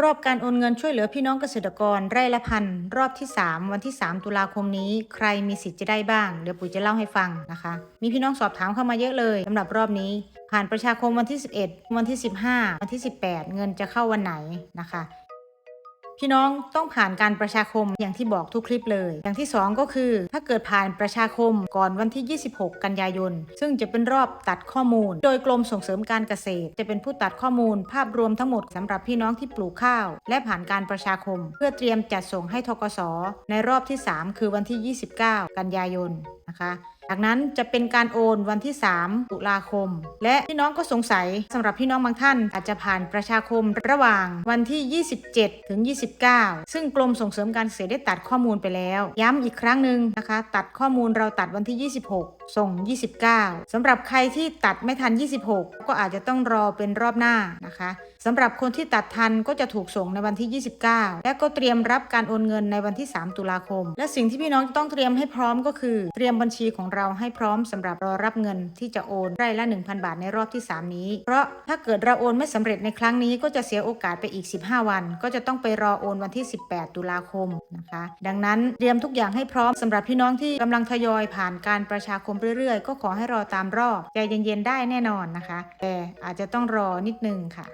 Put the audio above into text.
รอบการโอนเงินช่วยเหลือพี่น้องเกษตรกรไร่ละพันรอบที่ 3 วันที่ 3 ตุลาคมนี้ ใครมีสิทธิ์จะได้บ้าง เดี๋ยวปุ๋ยจะเล่าให้ฟังนะคะ มีพี่น้องสอบถามเข้ามาเยอะเลยสำหรับรอบนี้ ผ่านประชาคมวันที่ 11 วันที่ 15 วันที่ 18 เงินจะเข้าวันไหนนะคะ พี่น้องต้องผ่านการประชาคมอย่างที่บอกทุกคลิปเลย อย่างที่ 2 ก็คือ ถ้าเกิดผ่านประชาคมก่อนวันที่ 26 กันยายน ซึ่งจะเป็นรอบตัดข้อมูล โดยกรมส่งเสริมการเกษตร จะเป็นผู้ตัดข้อมูล ภาพรวมทั้งหมดสำหรับพี่น้องที่ปลูกข้าว และผ่านการประชาคม เพื่อเตรียมจัดส่งให้ทกสในรอบที่ 3 คือวันที่ 29 กันยายนนะคะ จากนั้นจะเป็นการโอนวันที่ 3 ตุลาคม และพี่น้องก็สงสัยสำหรับพี่น้องบางท่านอาจจะผ่านประชาคมระหว่างวันที่ 27 ถึง 29 ซึ่งกรมส่งเสริมการเกษตรได้ตัดข้อมูลไปแล้ว ย้ำอีกครั้งหนึ่งนะคะ ตัดข้อมูลเราตัดวันที่ 26ส่ง 29สำหรับใครที่ตัดไม่ทัน 26 ก็อาจจะต้องรอเป็นรอบหน้านะคะสำหรับคนที่ตัดทันก็จะถูกส่งในวันที่ 29 และก็เตรียมรับการโอนเงินในวันที่ 3 ตุลาคม และสิ่งที่พี่น้องต้องเตรียมให้พร้อมก็คือ เตรียมบัญชีของเราให้พร้อมสำหรับรอรับเงินที่จะโอนไร่ละ 1,000 บาทในรอบที่ 3 นี้ เพราะถ้าเกิดเราโอนไม่สำเร็จในครั้งนี้ก็จะเสียโอกาสไปอีก 15 วัน ก็จะต้องไปรอโอนวันที่ 18 ตุลาคมนะคะ ดังนั้นเตรียมทุกอย่างให้พร้อมสำหรับพี่น้องที่กำลังทยอยผ่านการประชาคมเรื่อยๆ ก็ขอให้รอตามรอบใจเย็นๆได้แน่นอนนะคะ แต่อาจจะต้องรอนิดนึงค่ะ